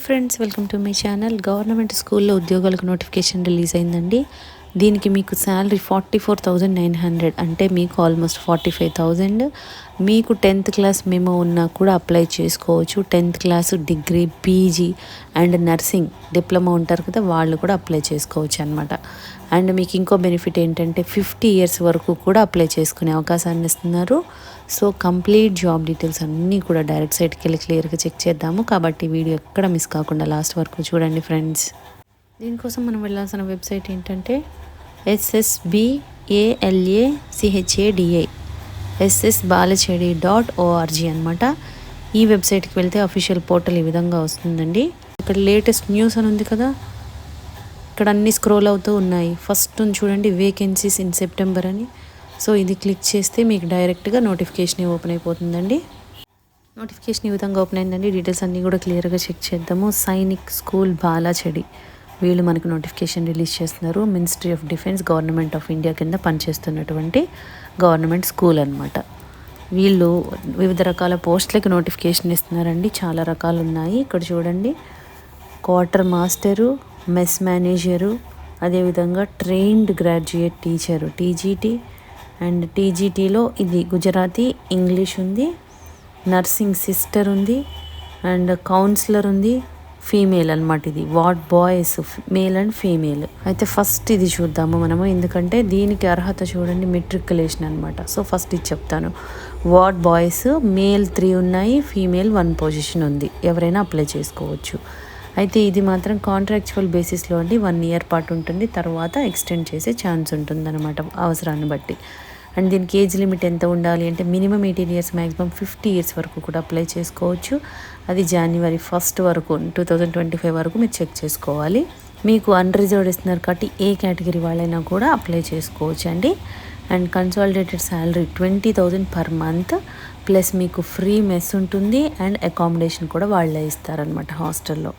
Hi friends welcome to my channel. Government స్కూల్లో ఉద్యోగాలకు notification release అయిందండి. దీనికి మీకు salary forty four thousand nine hundred. అంటే మీకు ఆల్మోస్ట్ ఫార్టీ ఫైవ్ థౌజండ్. మీకు టెన్త్ క్లాస్ మేము ఉన్నా కూడా అప్లై చేసుకోవచ్చు. Tenth class degree PG and nursing diploma ఉంటారు కదా వాళ్ళు కూడా అప్లై చేసుకోవచ్చు అనమాట అండ్ మీకు ఇంకో బెనిఫిట్ ఏంటంటే ఫిఫ్టీ ఇయర్స్ వరకు కూడా అప్లై చేసుకునే అవకాశాన్ని ఇస్తున్నారు. సో కంప్లీట్ జాబ్ డీటెయిల్స్ అన్నీ కూడా డైరెక్ట్ సైట్కి వెళ్ళి క్లియర్గా చెక్ చేద్దాము. కాబట్టి వీడియో ఎక్కడ మిస్ కాకుండా లాస్ట్ వరకు చూడండి ఫ్రెండ్స్. దీనికోసం మనం వెళ్ళాల్సిన వెబ్సైట్ ఏంటంటే S S B A L A C H A D A S S Balachadi dot O R G అనమాట ఈ వెబ్సైట్కి వెళ్తే అఫీషియల్ పోర్టల్ ఈ విధంగా వస్తుందండి. ఇక్కడ లేటెస్ట్ న్యూస్ అని ఉంది కదా? ఇక్కడ అన్ని స్క్రోల్ అవుతూ ఉన్నాయి. ఫస్ట్ చూడండి వేకెన్సీస్ ఇన్ సెప్టెంబర్ అని. సో ఇది క్లిక్ చేస్తే మీకు డైరెక్ట్గా నోటిఫికేషన్ ఓపెన్ అయిపోతుందండి. నోటిఫికేషన్ ఈ విధంగా ఓపెన్ అయిందండి. డీటెయిల్స్ అన్నీ కూడా క్లియర్గా చెక్ చేద్దాము. సైనిక్ స్కూల్ బాలాచెడి. వీళ్ళు మనకు నోటిఫికేషన్ రిలీజ్ చేస్తున్నారు. Ministry of defence government of India కింద పనిచేస్తున్నటువంటి గవర్నమెంట్ స్కూల్ అనమాట వీళ్ళు వివిధ రకాల పోస్టులకు నోటిఫికేషన్ ఇస్తున్నారండి. చాలా రకాలు ఉన్నాయి. ఇక్కడ చూడండి. క్వార్టర్ మాస్టరు మెస్ మేనేజరు అదేవిధంగా trained graduate teacher TGT and టీజీటీలో ఇది గుజరాతీ ఇంగ్లీష్ ఉంది నర్సింగ్ సిస్టర్ ఉంది అండ్ కౌన్సిలర్ ఉంది ఫీమేల్ అనమాట ఇది. Ward boys male and female. అయితే ఫస్ట్ ఇది చూద్దాము మనము. ఎందుకంటే దీనికి అర్హత చూడండి మెట్రికులేషన్ అనమాట సో ఫస్ట్ ఇది చెప్తాను. వార్డ్ బాయ్స్ మేల్ త్రీ ఉన్నాయి ఫీమేల్ వన్ పొజిషన్ ఉంది. ఎవరైనా అప్లై చేసుకోవచ్చు. అయితే ఇది మాత్రం కాంట్రాక్చువల్ బేసిస్లో అండి వన్ ఇయర్ పాటు ఉంటుంది. తర్వాత ఎక్స్టెండ్ చేసే ఛాన్స్ ఉంటుందన్నమాట అవసరాన్ని బట్టి. అండ్ దీనికి ఏజ్ లిమిట్ ఎంత ఉండాలి అంటే minimum eighteen years maximum fifty years వరకు కూడా అప్లై చేసుకోవచ్చు. అది జనవరి ఫస్ట్ వరకు టూ థౌజండ్ ట్వంటీ ఫైవ్ వరకు మీరు చెక్ చేసుకోవాలి. మీకు అన్రిజర్వ్డ్ ఇస్తున్నారు కాబట్టి ఏ కేటగిరీ వాళ్ళైనా కూడా అప్లై చేసుకోవచ్చు అండి. And consolidated salary twenty thousand per month plus మీకు ఫ్రీ మెస్ ఉంటుంది అండ్ అకామిడేషన్ కూడా వాళ్ళే ఇస్తారనమాట హాస్టల్లో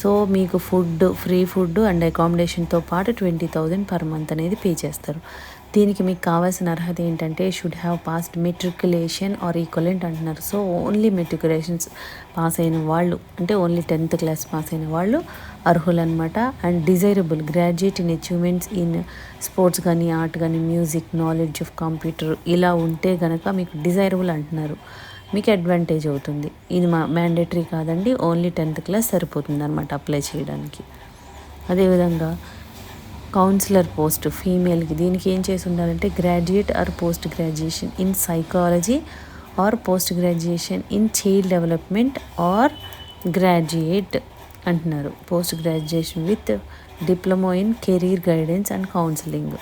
సో మీకు ఫుడ్ ఫ్రీ ఫుడ్ అండ్ అకామిడేషన్తో పాటు ట్వంటీ థౌజండ్ పర్ మంత్ అనేది పే చేస్తారు. దీనికి మీకు కావాల్సిన అర్హత ఏంటంటే should have passed matriculation or equivalent అంటున్నారు. సో ఓన్లీ మెట్రికులేషన్స్ పాస్ అయిన వాళ్ళు అంటే ఓన్లీ టెన్త్ క్లాస్ పాస్ అయిన వాళ్ళు అర్హులన్నమాట. And desirable graduate in achievements in sports కానీ ఆర్ట్ కానీ మ్యూజిక్ నాలెడ్జ్ ఆఫ్ కంప్యూటర్ ఇలా ఉంటే కనుక మీకు డిజైరబుల్ అంటున్నారు. మీకు అడ్వాంటేజ్ అవుతుంది. ఇది మా మ్యాండేటరీ కాదండి ఓన్లీ టెన్త్ క్లాస్ సరిపోతుంది అనమాట అప్లై చేయడానికి. అదేవిధంగా కౌన్సిలర్ పోస్ట్ ఫీమేల్కి దీనికి ఏం చేసి ఉండాలంటే graduate or post graduation in psychology or post graduation in child development or graduate అంటున్నారు. Post graduation with diploma in career guidance and counselling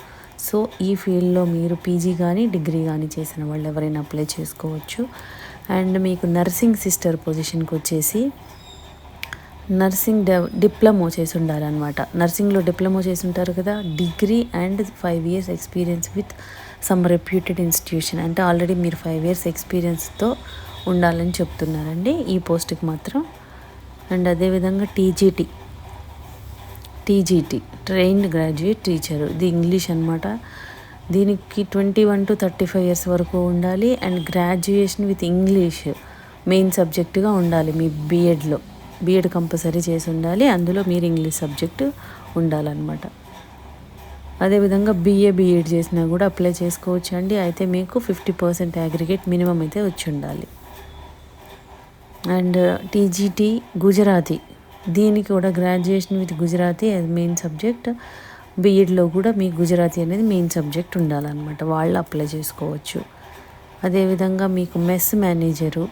so ఈ ఫీల్డ్లో మీరు పీజీ కానీ డిగ్రీ కానీ చేసిన వాళ్ళు ఎవరైనా అప్లై చేసుకోవచ్చు. అండ్ మీకు నర్సింగ్ సిస్టర్ పొజిషన్కి వచ్చేసి నర్సింగ్ డె డిప్లొమో చేసి ఉండాలన్నమాట. నర్సింగ్లో డిప్లొమో చేసి ఉంటారు కదా degree and five years experience with some reputed institution. అంటే ఆల్రెడీ మీరు ఫైవ్ ఇయర్స్ ఎక్స్పీరియన్స్తో ఉండాలని చెప్తున్నారండి ఈ పోస్ట్కి మాత్రం. అండ్ అదేవిధంగా TGT. TGT trained graduate teacher. ఇది ఇంగ్లీష్ అనమాట దీనికి twenty one to thirty five years వరకు ఉండాలి. And graduation with English main సబ్జెక్టుగా ఉండాలి. మీ బీఎడ్లో బీఎడ్ కంపల్సరీ చేసి ఉండాలి. అందులో మీరు ఇంగ్లీష్ సబ్జెక్టు ఉండాలన్నమాట. అదేవిధంగా బీఏ బీఎడ్ చేసినా కూడా అప్లై చేసుకోవచ్చు అండి. అయితే మీకు ఫిఫ్టీ పర్సెంట్ అగ్రిగేట్ మినిమం అయితే వచ్చి ఉండాలి. అండ్ టీజీటీ గుజరాతీ దీనికి కూడా graduation with Gujarati main subject బీఎడ్లో కూడా మీ గుజరాతీ అనేది మెయిన్ సబ్జెక్ట్ ఉండాలన్నమాట. వాళ్ళు అప్లై చేసుకోవచ్చు. అదేవిధంగా మీకు మెస్ మేనేజరు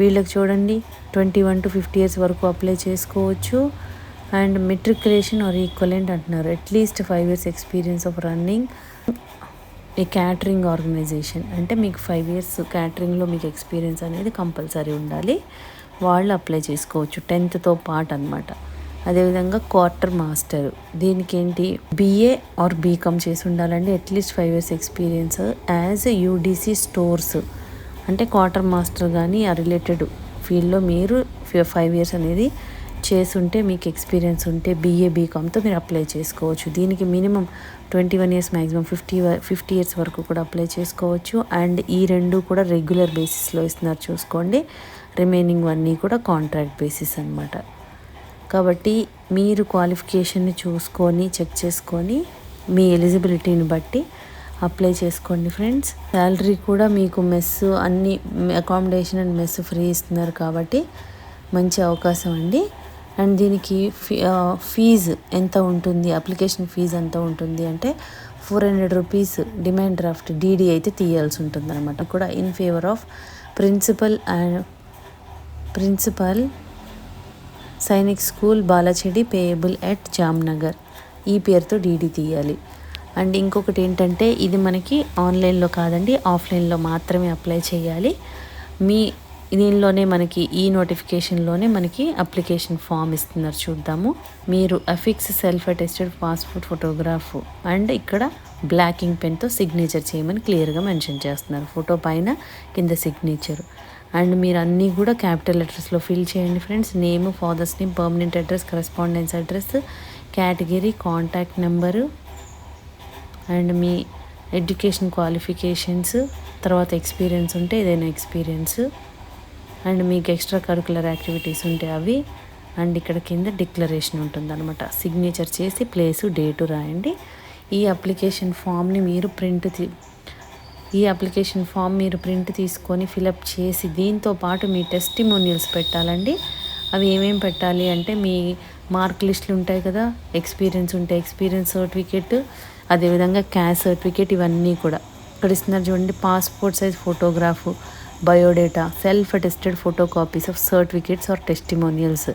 వీళ్ళకి చూడండి twenty one to fifty years వరకు అప్లై చేసుకోవచ్చు. అండ్ మెట్రికులేషన్ ఆర్ ఈక్వలెంట్ అంటున్నారు. At least five years experience of running ఈ క్యాటరింగ్ ఆర్గనైజేషన్ అంటే మీకు ఫైవ్ ఇయర్స్ క్యాటరింగ్లో మీకు ఎక్స్పీరియన్స్ అనేది కంపల్సరీ ఉండాలి. వాళ్ళు అప్లై చేసుకోవచ్చు. టెన్త్తో పాటు అనమాట అదేవిధంగా క్వార్టర్ మాస్టర్. దీనికి ఏంటి బీఏ ఆర్ బీకామ్ చేసి ఉండాలండి. At least five years experience as UDC stores అంటే క్వార్టర్ మాస్టర్ కానీ ఆ రిలేటెడ్ ఫీల్డ్లో మీరు ఫైవ్ ఇయర్స్ అనేది చేసుంటే మీకు ఎక్స్పీరియన్స్ ఉంటే బీఏ బీకామ్తో మీరు అప్లై చేసుకోవచ్చు. దీనికి minimum twenty one years maximum fifty fifty years వరకు కూడా అప్లై చేసుకోవచ్చు. అండ్ ఈ రెండు కూడా రెగ్యులర్ బేసిస్లో ఇస్తున్నారు చూసుకోండి. రిమైనింగ్ అన్నీ కూడా కాంట్రాక్ట్ బేసిస్ అనమాట కాబట్టి మీరు క్వాలిఫికేషన్ని చూసుకొని చెక్ చేసుకొని మీ ఎలిజిబిలిటీని బట్టి అప్లై చేసుకోండి ఫ్రెండ్స్. శాలరీ కూడా మీకు మెస్ అన్ని అకామిడేషన్ అండ్ మెస్ ఫ్రీ ఇస్తున్నారు కాబట్టి మంచి అవకాశం అండి. అండ్ దీనికి ఫీ ఫీజు ఎంత ఉంటుంది అప్లికేషన్ ఫీజు ఎంత ఉంటుంది అంటే four hundred rupees demand draft DD అయితే తీయాల్సి ఉంటుంది అనమాట కూడా in favour of principal and principal Sainik school Balachadi payable at Jamnagar. ఈ పేరుతో డీడీ తీయాలి. అండ్ ఇంకొకటి ఏంటంటే ఇది మనకి ఆన్లైన్లో కాదండి ఆఫ్లైన్లో మాత్రమే అప్లై చేయాలి. మీ దీనిలోనే మనకి ఈ నోటిఫికేషన్లోనే మనకి అప్లికేషన్ ఫామ్ ఇస్తున్నారు చూద్దాము. మీరు affix self attested passport photograph and ఇక్కడ బ్లాకింగ్ పెన్తో సిగ్నేచర్ చేయమని క్లియర్గా మెన్షన్ చేస్తున్నారు. ఫోటో పైన కింద సిగ్నేచర్. అండ్ మీరు అన్నీ కూడా క్యాపిటల్ లెటర్స్లో ఫిల్ చేయండి friends. Name father's name permanent address correspondence address category contact number and me education qualifications తర్వాత ఎక్స్పీరియన్స్ ఉంటే ఏదైనా ఎక్స్పీరియన్స్ అండ్ మీకు ఎక్స్ట్రా కరికులర్ యాక్టివిటీస్ ఉంటే అవి అండ్ ఇక్కడ కింద డిక్లరేషన్ ఉంటుందన్నమాట. సిగ్నేచర్ చేసి ప్లేసు డేటు రాయండి. ఈ అప్లికేషన్ ఫామ్ని మీరు ప్రింట్ ఈ అప్లికేషన్ ఫామ్ మీరు ప్రింట్ తీసుకొని ఫిలప్ చేసి దీంతో పాటు మీ టెస్టిమోనియల్స్ పెట్టాలండి. అవి ఏమేమి పెట్టాలి అంటే మీ మార్క్ లిస్టులు ఉంటాయి కదా ఎక్స్పీరియన్స్ ఉంటే ఎక్స్పీరియన్స్ సర్టిఫికేట్ అదేవిధంగా క్యాష్ సర్టిఫికేట్ ఇవన్నీ కూడా. ఇక్కడ ఇస్తున్నారు చూడండి passport size photograph biodata self attested photo copies of certificates or testimonials.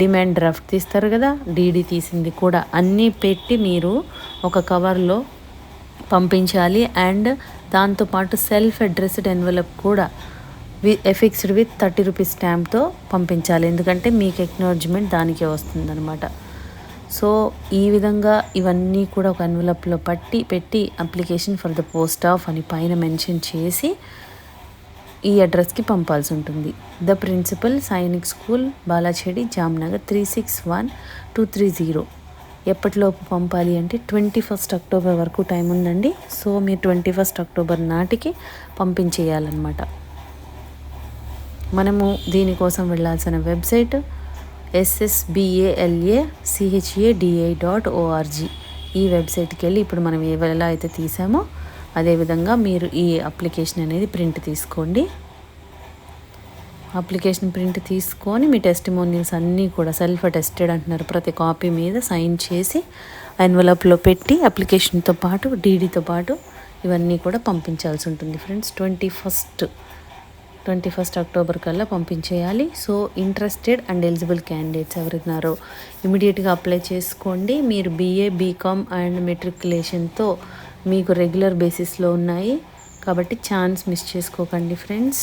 Demand draft తీస్తారు కదా డీడీ తీసింది కూడా. అన్నీ పెట్టి మీరు ఒక కవర్లో పంపించాలి అండ్ దాంతోపాటు సెల్ఫ్ అడ్రస్డ్ ఎన్వలప్ కూడా we affixed with thirty rupees స్టాంప్తో పంపించాలి. ఎందుకంటే మీకు ఎక్నాలజ్మెంట్ దానికే వస్తుందన్నమాట. సో ఈ విధంగా ఇవన్నీ కూడా ఒక ఎన్వలప్లో పట్టి పెట్టి application for the post of అని పైన మెన్షన్ చేసి ఈ అడ్రస్కి పంపాల్సి ఉంటుంది. The principal Sainik school Balachadi Jamnagar three six one two three zero ఎప్పటిలోపు పంపాలి అంటే ట్వంటీ ఫస్ట్ అక్టోబర్ వరకు టైం ఉందండి. సో మీరు ట్వంటీ ఫస్ట్ అక్టోబర్ నాటికి పంపించేయాలన్నమాట. మనము దీనికోసం వెళ్ళాల్సిన website SSBALA CHADI dot ORG ఈ వెబ్సైట్కి వెళ్ళి ఇప్పుడు మనం ఎలా అయితే తీసామో అదేవిధంగా మీరు ఈ అప్లికేషన్ అనేది ప్రింట్ తీసుకోండి. అప్లికేషన్ ప్రింట్ తీసుకొని మీ టెస్టిమోనియల్స్ అన్నీ కూడా సెల్ఫ్ అటెస్టెడ్ అంటున్నారు. ప్రతి కాపీ మీద సైన్ చేసి ఎన్వలప్లో పెట్టి అప్లికేషన్తో పాటు డీడీతో పాటు ఇవన్నీ కూడా పంపించాల్సి ఉంటుంది friends. Twenty first twenty first October కల్లా పంపించేయాలి. So interested and eligible candidates ఎవరున్నారో ఇమీడియట్గా అప్లై చేసుకోండి. మీరు బీఏ బీకామ్ అండ్ మెట్రికులేషన్తో మీకు రెగ్యులర్ బేసిస్లో ఉన్నాయి. కాబట్టి ఛాన్స్ మిస్ చేసుకోకండి ఫ్రెండ్స్.